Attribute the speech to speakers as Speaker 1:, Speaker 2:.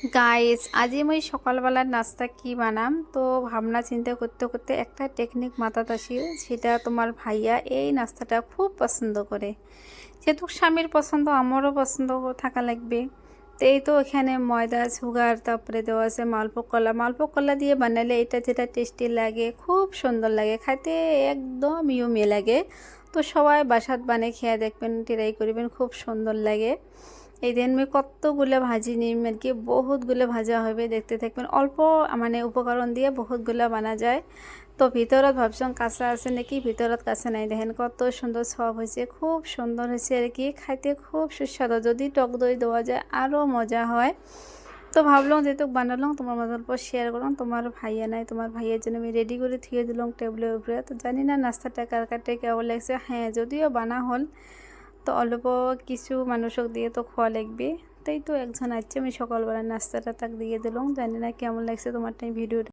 Speaker 1: Guys আজ আমি সকালবেলার নাস্তা কি বানাম? তো ভাবনা চিন্তা করতে করতে একটা টেকনিক মাথাত আসিল সেটা তোমার ভাইয়া এই নাস্তাটা খুব পছন্দ করে। যেহেতু স্বামীর পছন্দ, আমারও পছন্দ থাকা লাগবে। তো এই তো এখানে ময়দা, সুগার, তারপরে দেওয়া আছে মালপোক কলা মালপোক কলা দিয়ে বানালে এটা যেটা টেস্টি লাগে, খুব সুন্দর লাগে, খাইতে একদম ইউমি লাগে। তো সবাই বাসাত বানিয়ে খেয়ে দেখবেন ট্রাই করবেন, খুব সুন্দর লাগে। এই দিন আমি কতগুলো ভাজি নিম আর কি বহুতগুলো ভাজা হবে, দেখতে থাকবেন। অল্প মানে উপকরণ দিয়ে বহুতগুলো বানা যায়। তো ভিতৰত ভাবছং কাঁচা আছে নাকি? ভিতৰত কাঁচা নাই। দেখেন কত সুন্দর সব হয়েছে, খুব সুন্দর হয়েছে আর কি। খাইতে খুব সুস্বাদু। যদি টক দই দেওয়া যায় আরও মজা হয়। তো ভাবলাম যেহেতু বানালাম, তোমার মজার পর শেয়ার করলাম। তোমার ভাইয়া নাই, তোমার ভাইয়ের জন্য আমি রেডি করে থুয়ে দিলাম টেবিলের উপরে। তো জানি না নাস্তাটা কার কাটে কেমন লাগছে। হ্যাঁ যদিও বানা হল তো অল্প কিছু মানুষক দিয়ে তো খোয়া লাগবে। তাই তো একজন আছে আমি সকালবেলা নাস্তাটা তাক দিয়ে দিলাম। জানি না কেমন লাগছে তোমারটাই ভিডিওটা।